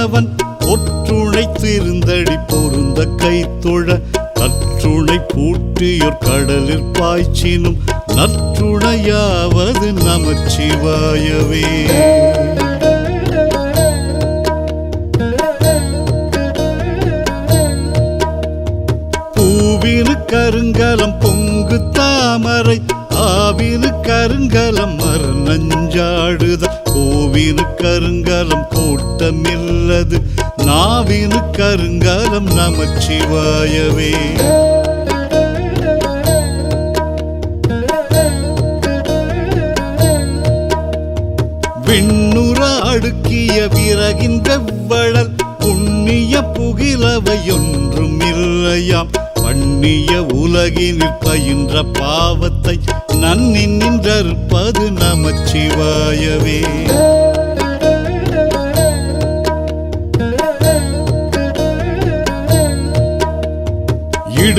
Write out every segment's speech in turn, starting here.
கணவன் ஒற்றுணை திருந்தடி பொருந்த கைத்தொழ கற்றுணை பூட்டியோர் கடலில் பாய்ச்சினும் நற்றுணையாவது நமச்சிவாயவே. பூவினு கருங்கலம் பொங்கு தாமரை ஆவினு கருங்கலம் மறு நஞ்சாடுதான் பூவினு கருங்கலம் கூட்டமில்லது நாவினு கருங்கலம் நமச்சிவாயவே. விண்ணுற அடுக்கிய விறகின் வெவ்வழல் புண்ணிய புகிலவையொன்றும் இல்லையாம் பண்ணிய உலகினில் பயின்ற பாவத்தை நன்னி நின்றற்பது நமச்சிவாயவே.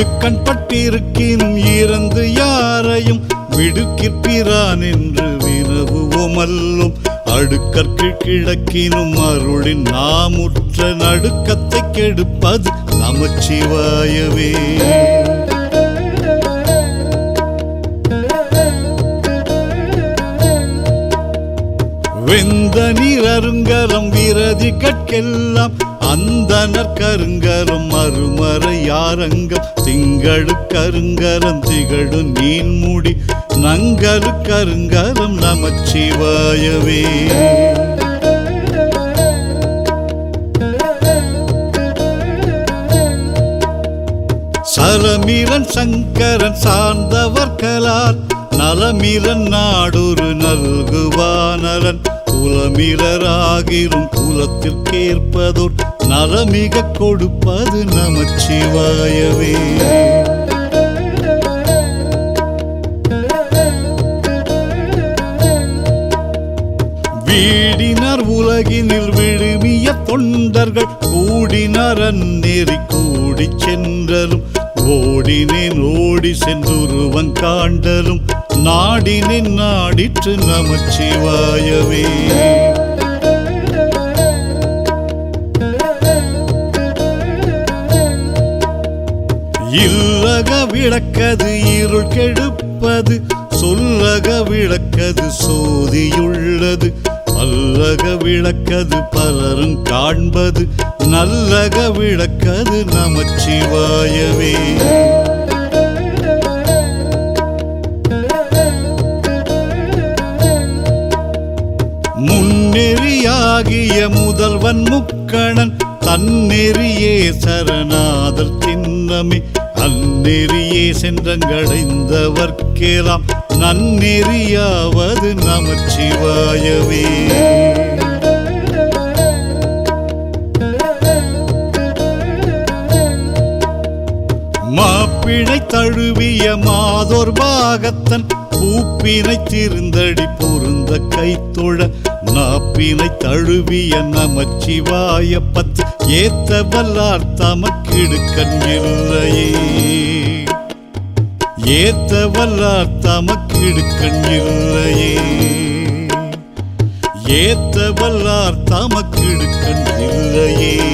இடுக்கண் பட்டிருக்கின் இறந்து யாரையும் விடுக்கிற்பிறான் என்று வினவுவோமல்லும் அடுக்கற்கு கிழக்கினும் அருளின் நாமுற்ற நடுக்கத்தை கெடுப்பது நமச்சிவாயவே. வெந்த நீர் அருங்கரம் விரதி கற்கெல்லாம் அந்தனர் கருங்கரம் மறுமற யாரங்கம். திங்களு கருங்கரம் திகழு நீன்முடி நங்கரு கருங்கரம் நமச்சிவாயவே. சரமிரன் சங்கரன் சார்ந்தவர் கலார். நலமிரன் நாடொரு நல்குவானரன். குலமிரராகிரும் குலத்திற்கேற்பதோர் நலமிக கொடுப்பது நமச்சிவாயவே. வீடினர் உலகினில் விழுமிய தொண்டர்கள் கூடினர் அந்நெறி கூடி சென்றலும் ஓடினேன் ஓடி சென்றுருவன் நாடி நின்னாடிற்று நமச்சிவாயவே. இல்லக விளக்கது இருள் கெடுப்பது சொல்லக விளக்கது சோதியுள்ளது பல்லக விளக்கது பலரும் காண்பது நல்லக விளக்கது நமச்சிவாயவே. ஆகிய முதல்வன் முக்கணன் தன்னெறியே சரணாதல் சின்னமே. அந்நெறியே சென்றங்கடைந்தவர்க்கெல்லாம் நன்னெறியாவது நமச்சிவாயவே. மாப்பிணை தழுவிய மாதோர் பாகத்தன் பூப்பினை திருந்தடி பொருந்த கைத்தொழ நாப்பினை தழுவிய நமச்சிவாய பத்து ஏத்த வல்லார் தமக்கிடுக்கண் இல்லையே. ஏத்த வல்லார் தமக்கிடுக்கண் இல்லையே. ஏத்த வல்லார் தமக்கிடுக்கண் இல்லையே.